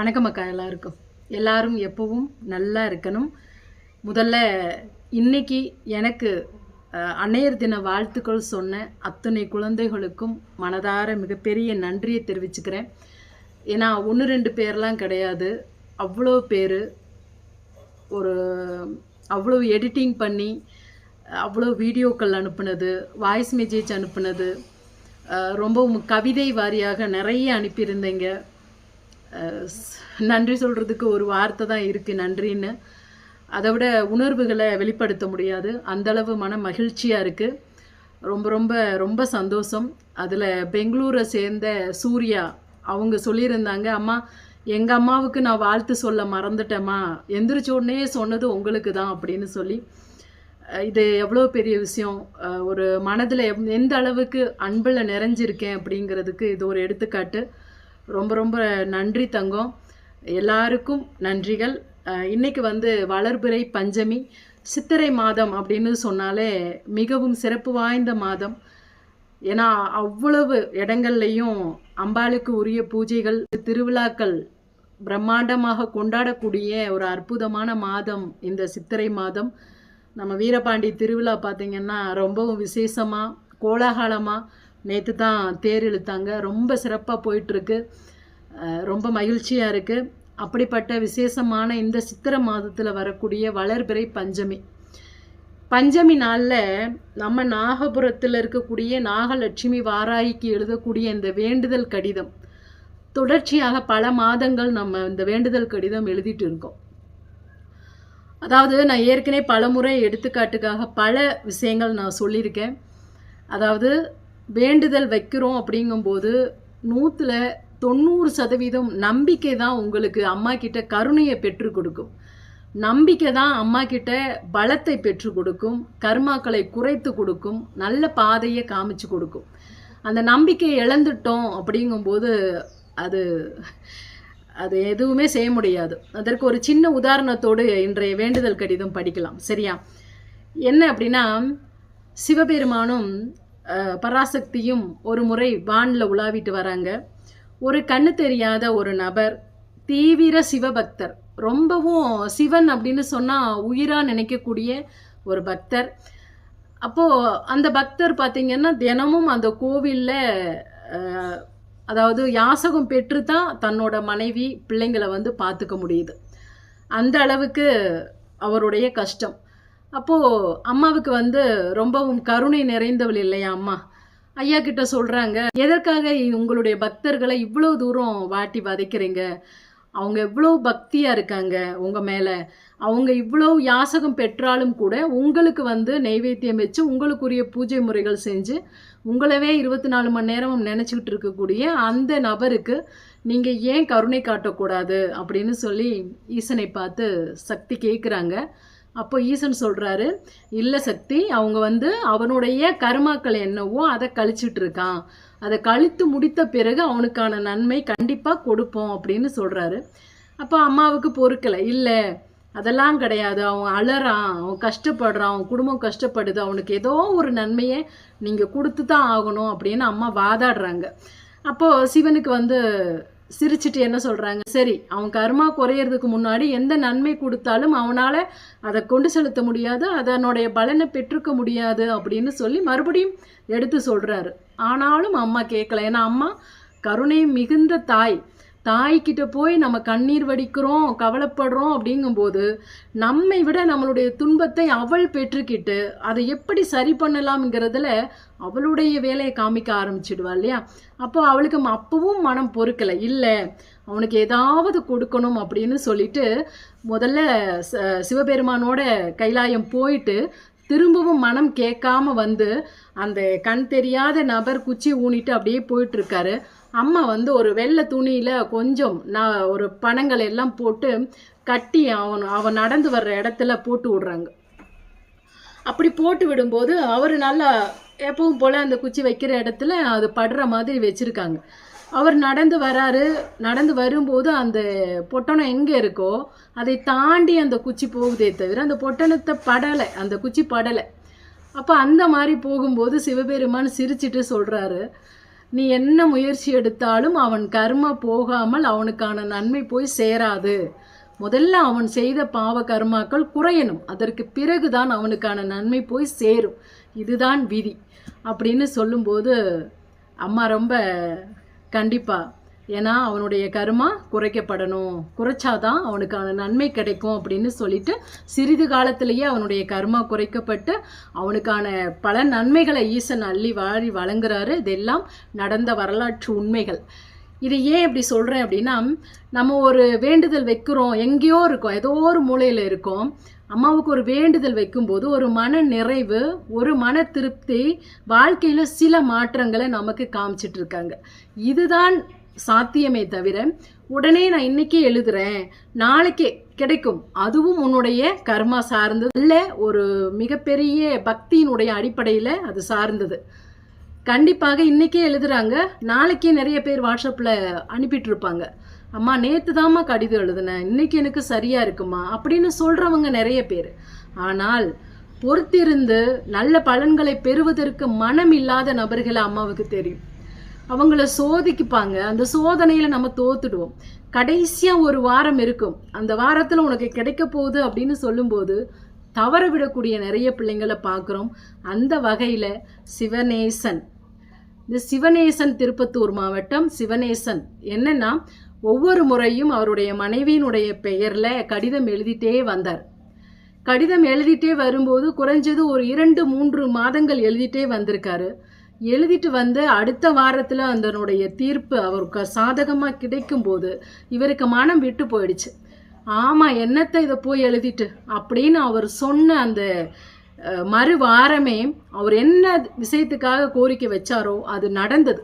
வணக்கம் அக்கா எல்லாருக்கும். எல்லாரும் எப்பவும் நல்லா இருக்கணும். முதல்ல இன்னைக்கு எனக்கு அன்னையர் தின வாழ்த்துக்கள் சொன்ன அத்தனை குழந்தைகளுக்கும் மனதார மிகப்பெரிய நன்றியை தெரிவிச்சுக்கிறேன். ஏன்னா ஒன்று ரெண்டு பேர்லாம் கிடையாது. அவ்வளோ பேர் ஒரு அவ்வளோ எடிட்டிங் பண்ணி அவ்வளோ வீடியோக்கள் அனுப்புனது வாய்ஸ் மெசேஜ் அனுப்புனது ரொம்பவும் கவிதை வாரியாக நிறைய அனுப்பியிருந்தீங்க. நன்றி சொல்கிறதுக்கு ஒரு வார்த்தை தான் இருக்குது நன்றின்னு. அதை விட உணர்வுகளை வெளிப்படுத்த முடியாது. அந்தளவு மன மகிழ்ச்சியாக இருக்குது ரொம்ப ரொம்ப ரொம்ப சந்தோஷம். அதில் பெங்களூரை சேர்ந்த சூர்யா அவங்க சொல்லியிருந்தாங்க அம்மா எங்கள் அம்மாவுக்கு நான் வாழ்த்து சொல்ல மறந்துட்டேம்மா. எந்திரிச்ச உடனே சொன்னது உங்களுக்கு தான் அப்படின்னு சொல்லி. இது எவ்வளோ பெரிய விஷயம். ஒரு மனதில் எந்த அளவுக்கு அன்பில் நிறைஞ்சிருக்கேன் அப்படிங்கிறதுக்கு இது ஒரு எடுத்துக்காட்டு. ரொம்ப ரொம்ப நன்றி தங்கம். எல்லாருக்கும் நன்றிகள். அஹ் இன்னைக்கு வந்து வளர்பிறை பஞ்சமி சித்திரை மாதம் அப்படின்னு சொன்னாலே மிகவும் சிறப்பு வாய்ந்த மாதம். ஏன்னா அவ்வளவு இடங்கள்லையும் அம்பாளுக்கு உரிய பூஜைகள் திருவிழாக்கள் பிரம்மாண்டமாக கொண்டாடக்கூடிய ஒரு அற்புதமான மாதம் இந்த சித்திரை மாதம். நம்ம வீரபாண்டி திருவிழா பார்த்திங்கன்னா ரொம்பவும் விசேஷமாக கோலாகலமாக நேற்று தான் தேர் இழுத்தாங்க. ரொம்ப சிறப்பாக போயிட்டுருக்கு. ரொம்ப மகிழ்ச்சியாக இருக்குது அப்படிப்பட்ட விசேஷமான இந்த சித்திரை மாதத்தில் வரக்கூடிய வளர்பிறை பஞ்சமி. பஞ்சமி நாளில் நம்ம நாகபுரத்தில் இருக்கக்கூடிய நாகலட்சுமி வாராய்க்கு எழுதக்கூடிய இந்த வேண்டுதல் கடிதம். தொடர்ச்சியாக பல மாதங்கள் நம்ம இந்த வேண்டுதல் கடிதம் எழுதிட்டு இருக்கோம். அதாவது நான் ஏற்கனவே பல முறை எடுத்துக்காட்டுக்காக பல விஷயங்கள் நான் சொல்லியிருக்கேன். அதாவது வேண்டுதல் வைக்கிறோம் அப்படிங்கும்போது நூற்றில் தொண்ணூறு சதவீதம் நம்பிக்கை தான் உங்களுக்கு அம்மா கிட்ட கருணையை பெற்றுக் கொடுக்கும். நம்பிக்கை தான் அம்மா கிட்ட பலத்தை பெற்றுக் கொடுக்கும் கர்மாக்களை குறைத்து கொடுக்கும் நல்ல பாதையை காமிச்சு கொடுக்கும். அந்த நம்பிக்கையை இழந்துட்டோம் அப்படிங்கும்போது அது அது எதுவுமே செய்ய முடியாது. அதற்கு ஒரு சின்ன உதாரணத்தோடு இன்றைய வேண்டுதல் கடிதம் படிக்கலாம். சரியா? என்ன அப்படின்னா சிவபெருமானும் பராசக்தியும் ஒரு முறை வானில் உலாவிட்டு வராங்க. ஒரு கண்ணு தெரியாத ஒரு நபர் தீவிர சிவபக்தர் ரொம்பவும் சிவன் அப்படின்னு சொன்னால் உயிராக நினைக்கக்கூடிய ஒரு பக்தர். அப்போது அந்த பக்தர் பார்த்திங்கன்னா தினமும் அந்த கோவிலில் அதாவது யாசகம் பெற்று தான் தன்னோட மனைவி பிள்ளைங்களை வந்து பார்த்துக்க முடியுது. அந்த அளவுக்கு அவருடைய கஷ்டம். அப்போது அம்மாவுக்கு வந்து ரொம்பவும் கருணை நிறைந்தவள் இல்லையா அம்மா? ஐயா கிட்ட சொல்கிறாங்க எதற்காக உங்களுடைய பக்தர்களை இவ்வளோ தூரம் வாட்டி வதைக்கிறீங்க? அவங்க எவ்வளோ பக்தியாக இருக்காங்க உங்கள் மேலே. அவங்க இவ்வளோ யாசகம் பெற்றாலும் கூட உங்களுக்கு வந்து நெய்வேத்தியம் வச்சு உங்களுக்குரிய பூஜை முறைகள் செஞ்சு உங்களவே இருபத்தி நாலு மணி நேரமும் நினச்சிக்கிட்டு இருக்கக்கூடிய அந்த நபருக்கு நீங்கள் ஏன் கருணை காட்டக்கூடாது? அப்படின்னு சொல்லி ஈசனை பார்த்து சக்தி கேட்குறாங்க அப்போ ஈசன் சொல்கிறாரு இல்லை சக்தி அவங்க வந்து அவனுடைய கர்மாக்கள் என்னவோ அதை கழிச்சிட்டு இருக்கான் அதை கழித்து முடித்த பிறகு அவனுக்கான நன்மை கண்டிப்பாக கொடுப்போம் அப்படின்னு சொல்கிறாரு அப்போ அம்மாவுக்கு பொறுக்கலை. இல்லை அதெல்லாம் கிடையாது. அவன் அழறான். அவன் கஷ்டப்படுறான். அவன் குடும்பம் கஷ்டப்படுது. அவனுக்கு ஏதோ ஒரு நன்மையை நீங்கள் கொடுத்து தான் ஆகணும் அப்படின்னு அம்மா வாதாடுறாங்க. அப்போது சிவனுக்கு வந்து சிரிச்சிட்டு என்ன சொல்கிறாங்க சரி அவன் கர்மா குறையிறதுக்கு முன்னாடி எந்த நன்மை கொடுத்தாலும் அவனால் அதை கொண்டு செலுத்த முடியாது அதனுடைய பலனை பெற்றுக்க முடியாது அப்படின்னு சொல்லி மறுபடியும் எடுத்து சொல்கிறாரு ஆனாலும் அம்மா கேட்கல ஏன்னா அம்மா கருணை மிகுந்த தாய். தாய்கிட்ட போய் நம்ம கண்ணீர் வடிக்கிறோம் கவலைப்படுறோம் அப்படிங்கும்போது நம்மை விட நம்மளுடைய துன்பத்தை அவள் பெற்றுக்கிட்டு அதை எப்படி சரி பண்ணலாம்ங்கிறதுல அவளுடைய வேலையை காமிக்க ஆரம்பிச்சிடுவா இல்லையா? அப்போ அவளுக்கு அப்பவும் மனம் பொறுக்கலை. இல்லை அவனுக்கு ஏதாவது கொடுக்கணும் அப்படின்னு சொல்லிட்டு முதல்ல சிவபெருமானோட கைலாயம் போயிட்டு திரும்பவும் மனம் கேட்காம வந்து அந்த கண் தெரியாத நபர் குச்சி ஊனிட்டு அப்படியே போயிட்டுருக்காரு. அம்மா வந்து ஒரு வெள்ளை துணியில் கொஞ்சம் நான் ஒரு பணங்கள் எல்லாம் போட்டு கட்டி அவன் அவன் நடந்து வர்ற இடத்துல போட்டு விடுறாங்க. அப்படி போட்டு விடும்போது அவர் நல்லா எப்பவும் போல் அந்த குச்சி வைக்கிற இடத்துல அது படுற மாதிரி வச்சுருக்காங்க. அவர் நடந்து வராரு. நடந்து வரும்போது அந்த பொட்டணம் எங்கே இருக்கோ அதை தாண்டி அந்த குச்சி போகுதே தவிர அந்த பொட்டணத்தை படலை அந்த குச்சி படலை. அப்போ அந்த மாதிரி போகும்போது சிவபெருமான் சிரிச்சிட்டு சொல்கிறாரு நீ என்ன முயற்சி எடுத்தாலும் அவன் கர்ம போகாமல் அவனுக்கான நன்மை போய் சேராது. முதல்ல அவன் செய்த பாவ கர்மாக்கள் குறையணும். அதற்கு பிறகுதான் அவனுக்கான நன்மை போய் சேரும். இதுதான் விதி. அப்படின்னு சொல்லும்போது அம்மா ரொம்ப கண்டிப்பாக ஏன்னா அவனுடைய கருமா குறைக்கப்படணும். குறைச்சாதான் அவனுக்கான நன்மை கிடைக்கும் அப்படின்னு சொல்லிட்டு சிறிது காலத்திலேயே அவனுடைய கர்மா குறைக்கப்பட்டு அவனுக்கான பல நன்மைகளை ஈசன் அள்ளி வாழி வழங்குறாரு. இதெல்லாம் நடந்த வரலாற்று உண்மைகள். இது ஏன் இப்படி சொல்கிறேன் அப்படின்னா நம்ம ஒரு வேண்டுதல் வைக்கிறோம். எங்கேயோ இருக்கோம். ஏதோ ஒரு மூலையில் இருக்கோம். அம்மாவுக்கு ஒரு வேண்டுதல் வைக்கும்போது ஒரு மன நிறைவு ஒரு மன திருப்தி வாழ்க்கையில் சில மாற்றங்களை நமக்கு காமிச்சிட்டு இருக்காங்க. இதுதான் சாத்தியமே தவிர உடனே நான் இன்னைக்கே எழுதுறேன் நாளைக்கே கிடைக்கும். அதுவும் உன்னுடைய கர்மா சார்ந்தது இல்லை ஒரு மிகப்பெரிய பக்தியினுடைய அடிப்படையில் அது சார்ந்தது. கண்டிப்பாக இன்றைக்கே எழுதுறாங்க நாளைக்கே நிறைய பேர் வாட்ஸ்அப்பில் அனுப்பிட்டு இருப்பாங்க. அம்மா நேற்று தாம்மா கடிதம் எழுதுனேன் இன்னைக்கு எனக்கு சரியாக இருக்குமா? அப்படின்னு சொல்கிறவங்க நிறைய பேர். ஆனால் பொறுத்திருந்து நல்ல பலன்களை பெறுவதற்கு மனம் இல்லாத நபர்களை அம்மாவுக்கு தெரியும். அவங்கள சோதிக்குப்பாங்க. அந்த சோதனையில் நம்ம தோத்துடுவோம். கடைசியாக ஒரு வாரம் இருக்கும். அந்த வாரத்தில் உனக்கு கிடைக்க போகுது அப்படின்னு சொல்லும்போது தவற விடக்கூடிய நிறைய பிள்ளைங்களை பார்க்குறோம். அந்த வகையில் சிவநேசன் இந்த சிவநேசன் திருப்பத்தூர் மாவட்டம். சிவநேசன் என்னன்னா ஒவ்வொரு முறையும் அவருடைய மனைவியினுடைய பெயரில் கடிதம் எழுதிட்டே வந்தார். கடிதம் எழுதிட்டே வரும்போது குறைஞ்சது ஒரு இரண்டு மூன்று மாதங்கள் எழுதிட்டே வந்திருக்காரு. எழுதிட்டு வந்து அடுத்த வாரத்தில் அதனுடைய தீர்ப்பு அவருக்கு சாதகமாக கிடைக்கும்போது இவருக்கு மனம் விட்டு போயிடுச்சு. ஆமாம் என்னத்தை இதை போய் எழுதிட்டு? அப்படின்னு அவர் சொன்ன அந்த மறு வாரமே அவர் என்ன விஷயத்துக்காக கோரிக்கை வச்சாரோ அது நடந்தது.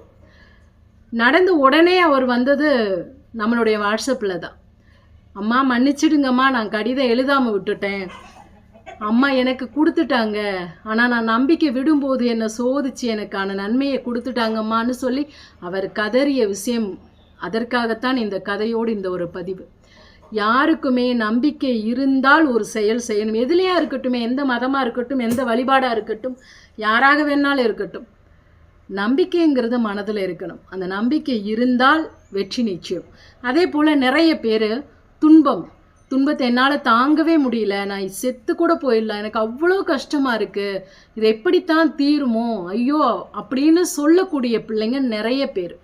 நடந்த உடனே அவர் வந்தது நம்மளுடைய வாட்ஸ்அப்பில் தான். அம்மா மன்னிச்சிடுங்கம்மா நான் கடிதம் எழுதாமல் விட்டுட்டேன். அம்மா எனக்கு கொடுத்துட்டாங்க. ஆனால் நான் நம்பிக்கை விடும்போது என்னை சோதிச்சு எனக்கான நன்மையை கொடுத்துட்டாங்கம்மான்னு சொல்லி அவர் கதறிய விஷயம். அதற்காகத்தான் இந்த கதையோடு இந்த ஒரு பதிவு. யாருக்குமே நம்பிக்கை இருந்தால் ஒரு செயல் செய்யணும். எதுலையாக இருக்கட்டும் எந்த மதமாக இருக்கட்டும் எந்த வழிபாடாக இருக்கட்டும் யாராக வேணாலும் இருக்கட்டும். நம்பிக்கைங்கிறது மனதில் இருக்கணும். அந்த நம்பிக்கை இருந்தால் வெற்றி நிச்சயம். அதே போல் நிறைய பேர் துன்பம் துன்பத்தை என்னால் தாங்கவே முடியல நான் செத்து கூட போயிடலாம் எனக்கு அவ்வளோ கஷ்டமாக இருக்குது இது எப்படித்தான் தீருமோ ஐயோ அப்படின்னு சொல்லக்கூடிய பிள்ளைங்க நிறைய பேர்.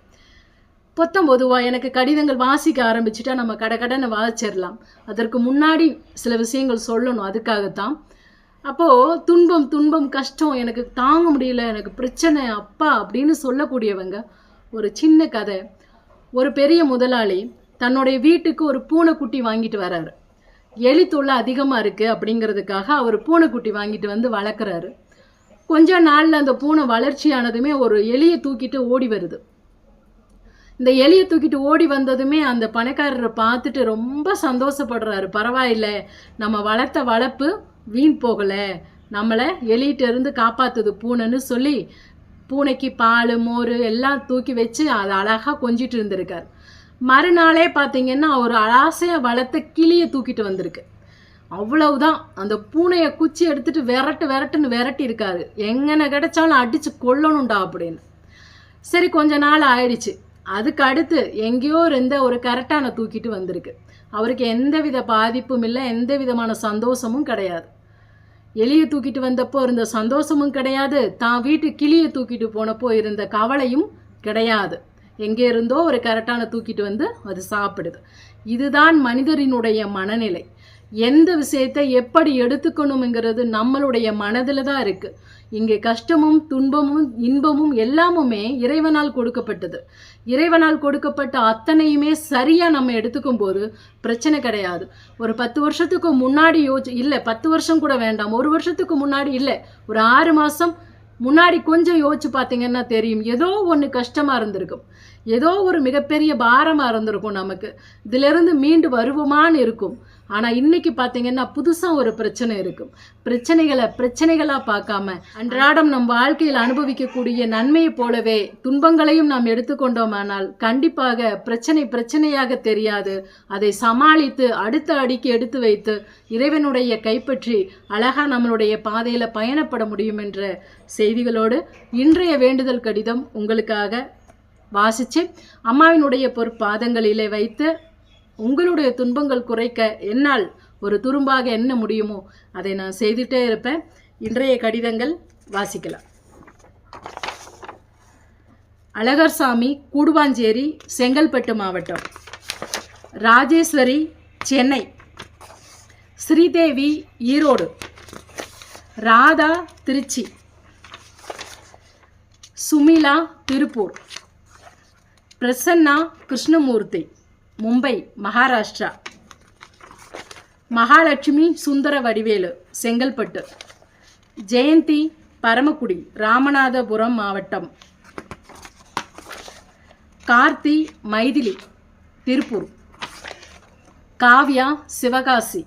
பொத்தம் பொதுவாக எனக்கு கடிதங்கள் வாசிக்க ஆரம்பிச்சுட்டா நம்ம கடை கடனை வாசிச்சிடலாம். அதற்கு முன்னாடி சில விஷயங்கள் சொல்லணும் அதுக்காகத்தான். அப்போது துன்பம் துன்பம் கஷ்டம் எனக்கு தாங்க முடியல எனக்கு பிரச்சனை அப்பா அப்படின்னு சொல்லக்கூடியவங்க ஒரு சின்ன கதை. ஒரு பெரிய முதலாளி தன்னுடைய வீட்டுக்கு ஒரு பூனைக்குட்டி வாங்கிட்டு வராரு. எலி தொல்லை அதிகமாக இருக்குது அப்படிங்கிறதுக்காக அவர் பூனைக்குட்டி வாங்கிட்டு வந்து வளர்க்குறாரு. கொஞ்ச நாளில் அந்த பூனை வளர்ச்சியானதுமே ஒரு எலியை தூக்கிட்டு ஓடி வருது. இந்த எலியை தூக்கிட்டு ஓடி வந்ததுமே அந்த பணக்காரரை பார்த்துட்டு ரொம்ப சந்தோஷப்படுறாரு. பரவாயில்ல நம்ம வளர்த்த வளர்ப்பு வீண் போகலை. நம்மளை எலிகிட்டேருந்து காப்பாற்றுது காப்பாத்துது பூனைன்னு சொல்லி பூனைக்கு பால் மோர் எல்லாம் தூக்கி வச்சு அதை அழகாக கொஞ்சிட்டு இருந்திருக்கார். மறுநாளே பார்த்தீங்கன்னா ஒரு ஆசையாக வளர்த்த கிளியை தூக்கிட்டு வந்திருக்கு. அவ்வளவுதான். அந்த பூனையை குச்சி எடுத்துட்டு விரட்டு விரட்டுன்னு விரட்டி இருக்காரு. எங்கன கிடைச்சாலும் அடிச்சு கொல்லணும்டா அப்படின்னு. சரி கொஞ்ச நாள் ஆயிடுச்சு. அதுக்கு அடுத்து எங்கேயோ இருந்த ஒரு கரெக்டான தூக்கிட்டு வந்திருக்கு. அவருக்கு எந்த வித பாதிப்பும் இல்லை எந்த விதமான சந்தோஷமும் கிடையாது. எலியை தூக்கிட்டு வந்தப்போ இருந்த சந்தோஷமும் கிடையாது. தான் வீட்டு கிளியை தூக்கிட்டு போனப்போ இருந்த கவலையும் கிடையாது. எங்கே இருந்தோ ஒரு கரெக்டான தூக்கிட்டு வந்து அது சாப்பிடுது. இதுதான் மனிதரினுடைய மனநிலை. எந்த விஷயத்தை எப்படி எடுத்துக்கணுங்கிறது நம்மளுடைய மனதில் தான் இருக்கு. இங்கே கஷ்டமும் துன்பமும் இன்பமும் எல்லாமுமே இறைவனால் கொடுக்கப்பட்டது. இறைவனால் கொடுக்கப்பட்ட அத்தனையுமே சரியாக நம்ம எடுத்துக்கும் போது பிரச்சனை கிடையாது. ஒரு பத்து வருஷத்துக்கு முன்னாடி யோசி இல்லை பத்து வருஷம் கூட வேண்டாம். ஒரு வருஷத்துக்கு முன்னாடி இல்லை ஒரு ஆறு மாதம் முன்னாடி கொஞ்சம் யோசிச்சு பார்த்தீங்கன்னா தெரியும். ஏதோ ஒன்று கஷ்டமாக இருந்திருக்கும். ஏதோ ஒரு மிகப்பெரிய பாரமாக இருந்திருக்கும் நமக்கு. இதிலிருந்து மீண்டு வருவோமான்னு இருக்கும். ஆனால் இன்னைக்கு பார்த்தீங்கன்னா புதுசாக ஒரு பிரச்சனை இருக்கும். பிரச்சனைகளை பிரச்சனைகளாக பார்க்காம அன்றாடம் நம் வாழ்க்கையில் அனுபவிக்கக்கூடிய நன்மையை போலவே துன்பங்களையும் நாம் எடுத்துக்கொண்டோமானால் கண்டிப்பாக பிரச்சனை பிரச்சனையாக தெரியாது. அதை சமாளித்து அடுத்த அடிக்கு எடுத்து வைத்து இறைவனுடைய கைப்பற்றி அழகாக நம்மளுடைய பாதையில் பயணப்பட முடியும் என்ற செய்திகளோடு இன்றைய வேண்டுதல் கடிதம் உங்களுக்காக வாசித்து அம்மாவினுடைய பொற்பாதங்களிலே வைத்து உங்களுடைய துன்பங்கள் குறைக்க என்னால் ஒரு துரும்பாக என்ன முடியுமோ அதை நான் செய்துட்டே இருப்பேன். இன்றைய கடிதங்கள் வாசிக்கலாம். அழகர்சாமி கூடுவாஞ்சேரி செங்கல்பட்டு மாவட்டம். ராஜேஸ்வரி சென்னை. ஸ்ரீதேவி ஈரோடு. ராதா திருச்சி. சுமிலா திருப்பூர். பிரசன்னா கிருஷ்ணமூர்த்தி மும்பை மகாராஷ்டிரா. மகாலட்சுமி சுந்தர வடிவேலு செங்கல்பட்டு. ஜெயந்தி பரமக்குடி ராமநாதபுரம் மாவட்டம். கார்த்தி மைதிலி திருப்பூர். காவ்யா சிவகாசி.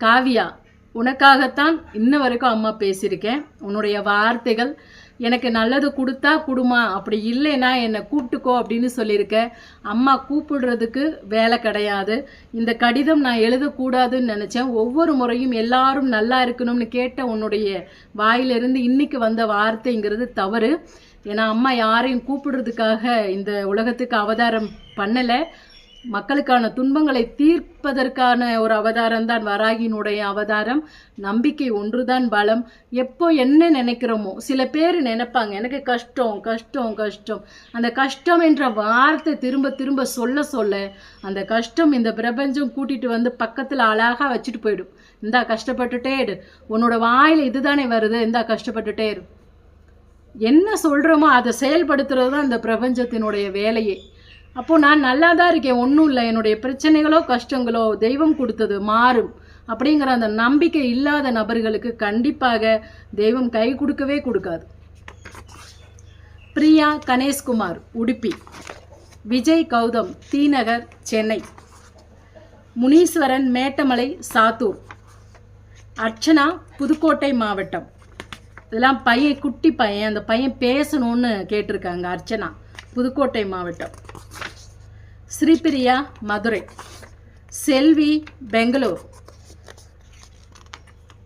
காவ்யா உனக்காகத்தான் இன்ன வரைக்கும் அம்மா பேசியிருக்கேன். உன்னுடைய வார்த்தைகள் எனக்கு நல்லது கொடுத்தா கொடுமா அப்படி இல்லைன்னா என்னை கூப்பிட்டுக்கோ அப்படின்னு சொல்லியிருக்கேன் அம்மா கூப்பிடுறதுக்கு வேலை கிடையாது. இந்த கடிதம் நான் எழுதக்கூடாதுன்னு நினச்சேன். ஒவ்வொரு முறையும் எல்லாரும் நல்லா இருக்கணும்னு கேட்ட உன்னுடைய வாயிலிருந்து இன்னைக்கு வந்த வார்த்தைங்கிறது தவறு. ஏன்னா அம்மா யாரையும் கூப்பிடுறதுக்காக இந்த உலகத்துக்கு அவதாரம் பண்ணலை. மக்களுக்கான துன்பங்களை தீர்ப்பதற்கான ஒரு அவதாரம் தான் வராகினுடைய அவதாரம். நம்பிக்கை ஒன்றுதான் பலம். எப்போ என்ன நினைக்கிறோமோ சில பேர் நினைப்பாங்க எனக்கு கஷ்டம் கஷ்டம் கஷ்டம். அந்த கஷ்டம் என்ற வார்த்தை திரும்ப திரும்ப சொல்ல சொல்ல அந்த கஷ்டம் இந்த பிரபஞ்சம் கூட்டிட்டு வந்து பக்கத்தில் அழகாக வச்சுட்டு போயிடும். இந்தா கஷ்டப்பட்டுட்டே இரு. உன்னோட வாயில் இதுதானே வருது இந்தா கஷ்டப்பட்டுட்டே இரு. என்ன சொல்கிறோமோ அதை செயல்படுத்துறது தான் இந்த பிரபஞ்சத்தினுடைய வேலையே. அப்போது நான் நல்லா தான் இருக்கேன். ஒன்றும் இல்லை. என்னுடைய பிரச்சனைகளோ கஷ்டங்களோ தெய்வம் கொடுத்தது மாறும். அப்படிங்கிற அந்த நம்பிக்கை இல்லாத நபர்களுக்கு கண்டிப்பாக தெய்வம் கை கொடுக்கவே கொடுக்காது. பிரியா கணேஷ்குமார் உடுப்பி. விஜய் கௌதம் தீநகர் சென்னை. முனீஸ்வரன் மேட்டமலை சாத்தூர். அர்ச்சனா புதுக்கோட்டை மாவட்டம். இதெல்லாம் பையன் குட்டி பையன். அந்த பையன் பேசணும்னு கேட்டிருக்காங்க அர்ச்சனா புதுக்கோட்டை மாவட்டம். ஸ்ரீபிரியா மதுரை. செல்வி பெங்களூர்.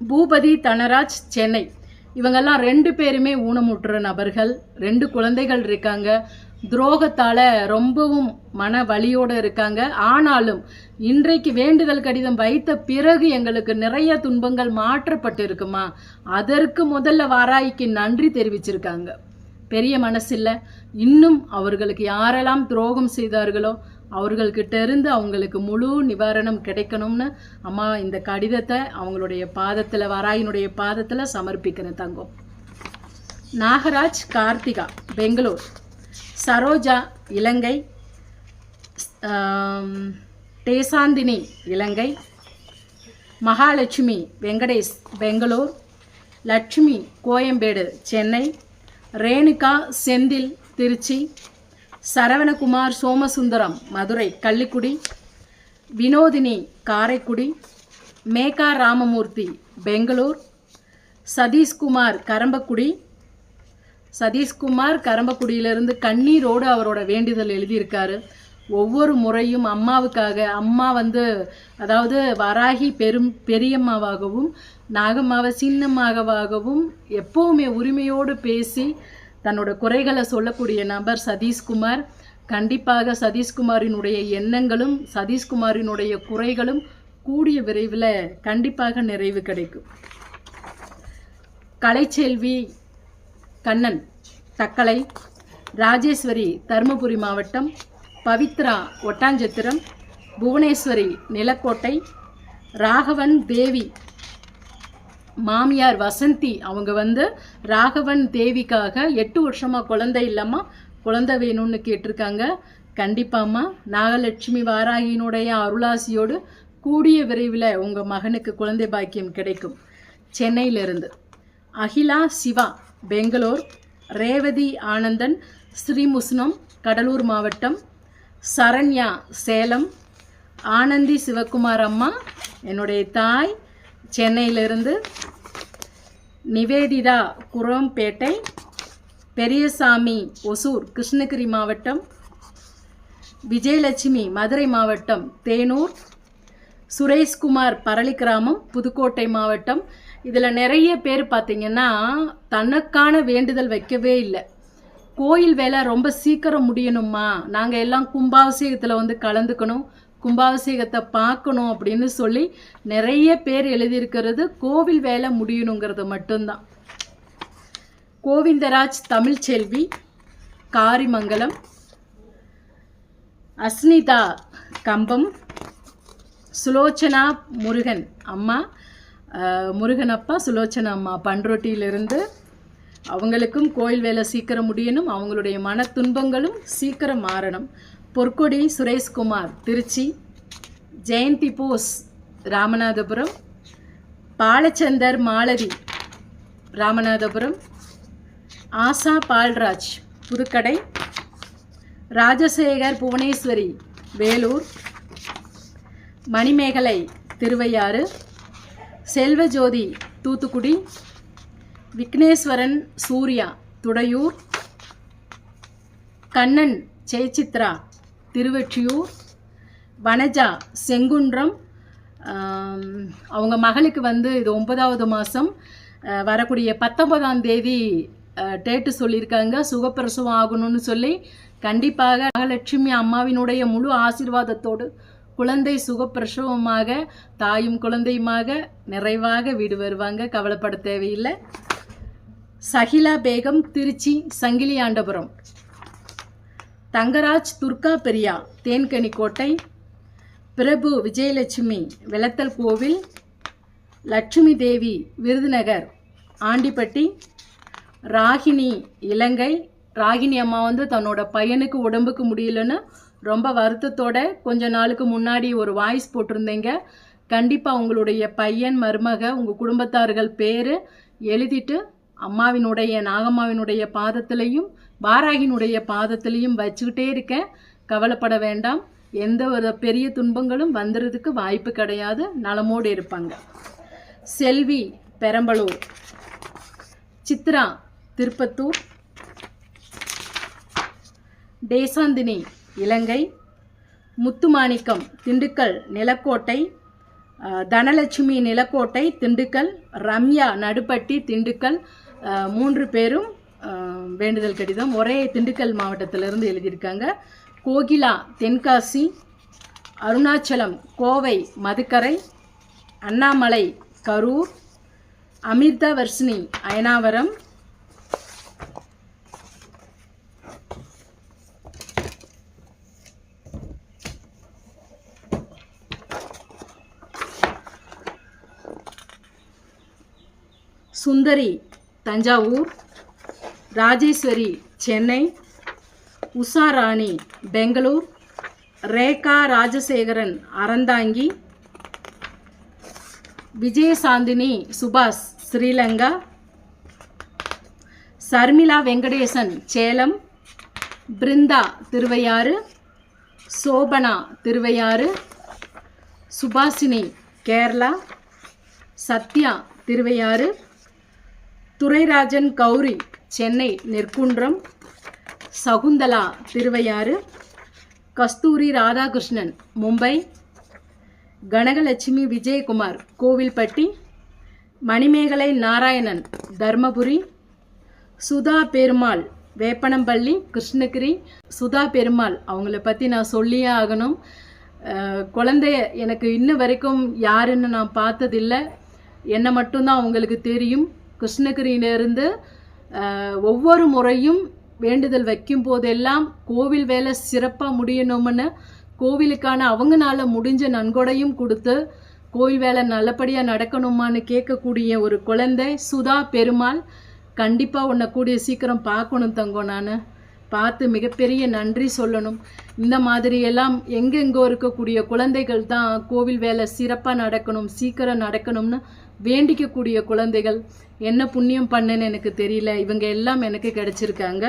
பூபதி தனராஜ் சென்னை. இவங்கெல்லாம் ரெண்டு பேருமே ஊனமுற்ற நபர்கள். ரெண்டு குழந்தைகள் இருக்காங்க. துரோகத்தால் ரொம்பவும் மன வலியோடு இருக்காங்க. ஆனாலும் இன்றைக்கு வேண்டுதல் கடிதம் வைத்த பிறகு எங்களுக்கு நிறைய துன்பங்கள் மாற்றப்பட்டு இருக்குமா அதற்கு முதல்ல வாராய்க்கு நன்றி தெரிவிச்சிருக்காங்க. பெரிய மனசில்ல. இன்னும் அவர்களுக்கு யாரெல்லாம் துரோகம் செய்தார்களோ அவர்கள்கிட்ட இருந்து அவங்களுக்கு முழு நிவாரணம் கிடைக்கணும்னு அம்மா இந்த கடிதத்தை அவங்களுடைய பாதத்தில் வராயினுடைய பாதத்தில் சமர்ப்பிக்கிறேன் தங்கம் நாகராஜ் கார்த்திகா பெங்களூர். சரோஜா இலங்கை. தேசாந்தினி இலங்கை. மகாலட்சுமி வெங்கடேஷ் பெங்களூர். லட்சுமி கோயம்பேடு சென்னை. ரேணுகா செந்தில் திருச்சி. சரவணகுமார் சோமசுந்தரம் மதுரை கள்ளிக்குடி. வினோதினி காரைக்குடி. மேகா ராமமூர்த்தி பெங்களூர். சதீஷ்குமார் கரம்பக்குடி. சதீஷ்குமார் கரம்பக்குடியிலிருந்து கண்ணீரோடு அவரோட வேண்டுதல் எழுதியிருக்காரு. ஒவ்வொரு முறையும் அம்மாவுக்காக அம்மா வந்து அதாவது வராகி பெரும் பெரியம்மாவாகவும் நாகம்மாவை சின்னம்மாவாகவும் எப்போவுமே உரிமையோடு பேசி தன்னோட குறைகளை சொல்லக்கூடிய நபர் சதீஷ்குமார். கண்டிப்பாக சதீஷ்குமாரினுடைய எண்ணங்களும் சதீஷ்குமாரினுடைய குறைகளும் கூடிய விரைவில் கண்டிப்பாக நிறைவு கிடைக்கும். கலைச்செல்வி கண்ணன் தக்கலை ராஜேஸ்வரி தருமபுரி மாவட்டம் பவித்ரா ஒட்டாஞ்சத்திரம் புவனேஸ்வரி நிலக்கோட்டை ராகவன் தேவி மாமியார் வசந்தி அவங்க வந்து ராகவன் தேவிக்காக எட்டு வருஷமாக குழந்தை இல்லாமல் குழந்தை வேணும்னு கேட்டிருக்காங்க. கண்டிப்பாம்மா. நாகலட்சுமி வாராகியினுடைய அருளாசியோடு கூடிய விரைவில் உங்கள் மகனுக்கு குழந்தை பாக்கியம் கிடைக்கும். சென்னையிலிருந்து. அகிலா சிவா பெங்களூர் ரேவதி ஆனந்தன் ஸ்ரீமுஸ்னம் கடலூர் மாவட்டம் சரண்யா சேலம் ஆனந்தி சிவகுமார் அம்மா என்னுடைய தாய் சென்னையிலிருந்து நிவேதிதா குரம்பேட்டை பெரியசாமி ஒசூர் கிருஷ்ணகிரி மாவட்டம் விஜயலட்சுமி மதுரை மாவட்டம் தேனூர் சுரேஷ்குமார் பரளி கிராமம் புதுக்கோட்டை மாவட்டம். இதில் நிறைய பேர் பார்த்தீங்கன்னா தனக்கான வேண்டுதல் வைக்கவே இல்லை. கோயில் வேலை ரொம்ப சீக்கிரம் முடியணுமா நாங்கள் எல்லாம் கும்பாபிஷேகத்தில் வந்து கலந்துக்கணும். கும்பாபிஷேகத்தை பார்க்கணும் அப்படின்னு சொல்லி நிறைய பேர் எழுதியிருக்கிறது கோவில் வேலை முடியணுங்கிறது மட்டும்தான். கோவிந்தராஜ் தமிழ்ச்செல்வி காரிமங்கலம் அஸ்னிதா கம்பம் சுலோச்சனா முருகன் அம்மா முருகன் அப்பா சுலோச்சனா அம்மா பண்ரொட்டியிலிருந்து அவங்களுக்கும் கோயில் வேலை சீக்கிரம் முடியணும். அவங்களுடைய மன துன்பங்களும் சீக்கிரம் மாறணும். பொற்கொடி சுரேஷ்குமார் திருச்சி. ஜெயந்தி போஸ் ராமநாதபுரம். பாலச்சந்தர் மாலதி ராமநாதபுரம். ஆசா பால்ராஜ் புதுக்கடை. ராஜசேகர் புவனேஸ்வரி வேலூர். மணிமேகலை திருவையாறு. செல்வஜோதி தூத்துக்குடி. விக்னேஸ்வரன் சூர்யா துடையூர். கண்ணன் ஜெயசித்ரா. திருவெற்றியூர் வனஜா செங்குன்றம் அவங்க மகளுக்கு வந்து இது ஒன்பதாவது மாதம் வரக்கூடிய பத்தொன்பதாம் தேதி டேட்டு சொல்லியிருக்காங்க. சுகப்பிரசவம் ஆகணும்னு சொல்லி கண்டிப்பாக மகாலட்சுமி அம்மாவினுடைய முழு ஆசீர்வாதத்தோடு குழந்தை சுகப்பிரசவமாக தாயும் குழந்தையுமாக நிறைவாக வீடு வருவாங்க. கவலைப்பட தேவையில்லை. சகிலா பேகம் திருச்சி சங்கிலியாண்டபுரம் தங்கராஜ் துர்கா பெரியா தேன்கனி கோட்டை பிரபு விஜயலட்சுமி வெளத்தல் கோவில் லட்சுமி தேவி விருதுநகர் ஆண்டிப்பட்டி ராகினி இலங்கை. ராகினி அம்மா வந்து தன்னோட பையனுக்கு உடம்புக்கு முடியலன்னு ரொம்ப வருத்தத்தோட கொஞ்ச நாளுக்கு முன்னாடி ஒரு வாய்ஸ் போட்டிருந்தீங்க. கண்டிப்பாக உங்களுடைய பையன் மருமக உங்கள் குடும்பத்தார்கள் பேர் எழுதிட்டு அம்மாவினுடைய நாகம்மாவினுடைய பாதத்திலையும் பாராகினுடைய பாதத்திலையும் வச்சுக்கிட்டே இருக்கேன். கவலைப்பட வேண்டாம். எந்த ஒரு பெரிய துன்பங்களும் வந்துடுறதுக்கு வாய்ப்பு கிடையாது. நலமோடு இருப்பாங்க. செல்வி பெரம்பலூர். சித்ரா திருப்பத்தூர். தேசாந்தினி இலங்கை. முத்துமாணிக்கம் திண்டுக்கல் நிலக்கோட்டை. தனலட்சுமி நிலக்கோட்டை திண்டுக்கல். ரம்யா நடுப்பட்டி திண்டுக்கல். மூன்று பேரும் வேண்டுதல் கடிதம் ஒரே திண்டுக்கல் மாவட்டத்திலிருந்து எழுதியிருக்காங்க. கோகிலா தென்காசி அருணாச்சலம் கோவை மதுக்கரை அண்ணாமலை கரூர் அமிர்தா வர்ஷினி அயனாவரம் சுந்தரி தஞ்சாவூர் ராஜேஸ்வரி சென்னை. உஷாராணி பெங்களூர். ரேகா ராஜசேகரன் அறந்தாங்கி. விஜயசாந்தினி சுபாஷ் ஸ்ரீலங்கா. சர்மிளா வெங்கடேசன் சேலம். பிருந்தா திருவையாறு. சோபனா திருவையாறு. சுபாஷினி கேரளா. சத்யா திருவையாறு. துரைராஜன் கௌரி சென்னை நெற்குன்றம் சகுந்தலா திருவையாறு கஸ்தூரி ராதாகிருஷ்ணன் மும்பை கனகலட்சுமி விஜயகுமார் கோவில்பட்டி மணிமேகலை நாராயணன் தர்மபுரி சுதா பெருமாள் வேப்பனம்பள்ளி கிருஷ்ணகிரி சுதா பெருமாள். அவங்கள பற்றி நான் சொல்லியே ஆகணும். குழந்தைய எனக்கு இன்ன வரைக்கும் யாருன்னு நான் பார்த்ததில்லை. என்னை மட்டும்தான் அவங்களுக்கு தெரியும். கிருஷ்ணகிரியிலிருந்து ஒவ்வொரு முறையும் வேண்டுதல் வைக்கும் போதெல்லாம் கோவில் வேலை சிறப்பாக முடியணும்னு கோவிலுக்கான அவங்கனால முடிஞ்ச நன்கொடையும் கொடுத்து கோவில் வேலை நல்லபடியாக நடக்கணுமான்னு கேட்கக்கூடிய ஒரு குழந்தை சுதா பெருமாள். கண்டிப்பாக உன்னை கூடிய சீக்கிரம் பார்க்கணும் தங்கம் நான். பார்த்து மிகப்பெரிய நன்றி சொல்லணும். இந்த மாதிரியெல்லாம் எங்கெங்கோ இருக்கக்கூடிய குழந்தைகள் தான் கோவில் வேலை சிறப்பாக நடக்கணும் சீக்கிரம் நடக்கணும்னு வேண்டிக்கக்கூடிய குழந்தைகள் என்ன புண்ணியம் பண்ணுன்னு எனக்கு தெரியல. இவங்க எல்லாம் எனக்கு கிடைச்சிருக்காங்க.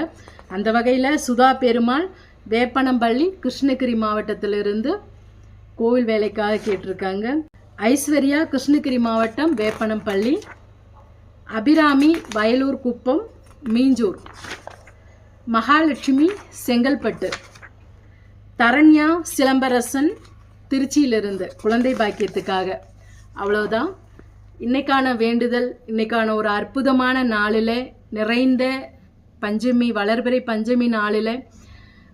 அந்த வகையில் சுதா பெருமாள் வேப்பனம்பள்ளி கிருஷ்ணகிரி மாவட்டத்திலிருந்து கோவில் வேலைக்காக கேட்டிருக்காங்க. ஐஸ்வர்யா கிருஷ்ணகிரி மாவட்டம் வேப்பனம்பள்ளி அபிராமி வயலூர் குப்பம் மீஞ்சூர் மகாலட்சுமி செங்கல்பட்டு தரண்யா சிலம்பரசன் திருச்சியிலிருந்து குழந்தை பாக்கியத்துக்காக. அவ்வளோதான் இன்னைக்கான வேண்டுதல் இன்னைக்கான ஒரு அற்புதமான நாளில் நிறைந்த பஞ்சமி வளர்பிறை பஞ்சமி நாளில்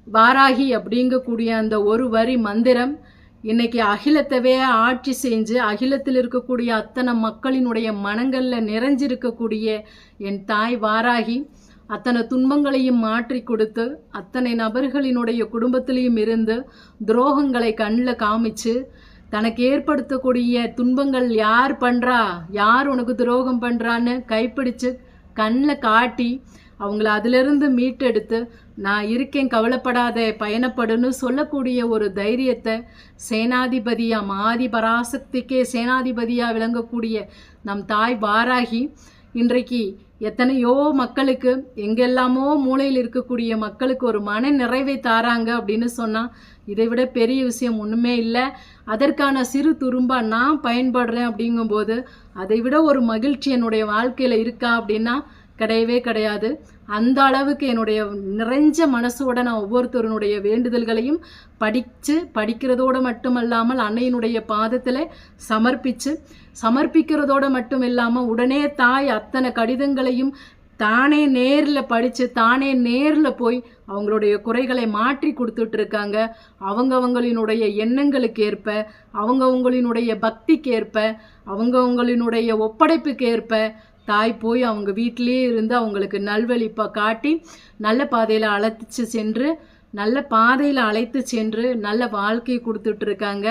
வாராகி அப்படிங்கக்கூடிய அந்த ஒரு வரி மந்திரம் இன்னைக்கு அகிலத்தவே ஆட்சி செஞ்சு அகிலத்தில் இருக்கக்கூடிய அத்தனை மக்களினுடைய மனங்களில் நிறைஞ்சிருக்கக்கூடிய என் தாய் வாராகி அத்தனை துன்பங்களையும் மாற்றி கொடுத்து அத்தனை நபர்களினுடைய குடும்பத்திலையும் இருந்து துரோகங்களை கண்ணில் காமிச்சு தனக்கு ஏற்படுத்தக்கூடிய துன்பங்கள் யார் பண்ணுறா யார் உனக்கு துரோகம் பண்ணுறான்னு கைப்பிடிச்சு கண்ணில் காட்டி அவங்கள அதிலிருந்து மீட்டெடுத்து நான் இருக்கேன் கவலைப்படாத பயணப்படுன்னு சொல்லக்கூடிய ஒரு தைரியத்தை சேனாதிபதியா மாதி பராசக்திக்கே சேனாதிபதியாக விளங்கக்கூடிய நம் தாய் வாராகி இன்றைக்கு எத்தனையோ மக்களுக்கு எங்கெல்லாமோ மூலையில் இருக்கக்கூடிய மக்களுக்கு ஒரு மன நிறைவை தாராங்க அப்படின்னு சொன்னால் இதை விட பெரிய விஷயம் ஒன்றுமே இல்லை. அதற்கான சிறு துரும்பாக நான் பயன்படுறேன் அப்படிங்கும்போது அதை விட ஒரு மகிழ்ச்சி என்னுடைய வாழ்க்கையில் இருக்கா அப்படின்னா கிடையவே கிடையாது. அந்த அளவுக்கு என்னுடைய நிறைஞ்ச மனசோட நான் ஒவ்வொருத்தருனுடைய வேண்டுதல்களையும் படித்து படிக்கிறதோடு மட்டுமல்லாமல் அன்னையினுடைய பாதத்தில் சமர்ப்பித்து சமர்ப்பிக்கிறதோடு மட்டும் இல்லாமல் உடனே தாய் அத்தனை கடிதங்களையும் தானே நேரில் படித்து தானே நேரில் போய் அவங்களுடைய குறைகளை மாற்றி கொடுத்துட்டு இருக்காங்க அவங்கவங்களினுடைய எண்ணங்களுக்கு ஏற்ப அவங்கவங்களினுடைய பக்திக்கு ஏற்ப அவங்கவங்களினுடைய ஒப்படைப்புக்கு ஏற்ப தாய் போய் அவங்க வீட்டிலேயே இருந்து அவங்களுக்கு நல்வழிப்பை காட்டி நல்ல பாதையில் அழைத்து சென்று நல்ல பாதையில் அழைத்து சென்று நல்ல வாழ்க்கை கொடுத்துட்ருக்காங்க.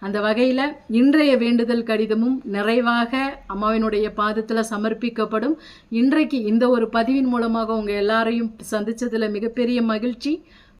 அந்த வகையில் இன்றைய வேண்டுதல் கடிதமும் நிறைவாக அம்மாவினுடைய பாதத்தில் சமர்ப்பிக்கப்படும். இன்றைக்கு இந்த ஒரு பதிவின் மூலமாக உங்கள் எல்லாரையும் சந்தித்ததில் மிகப்பெரிய மகிழ்ச்சி.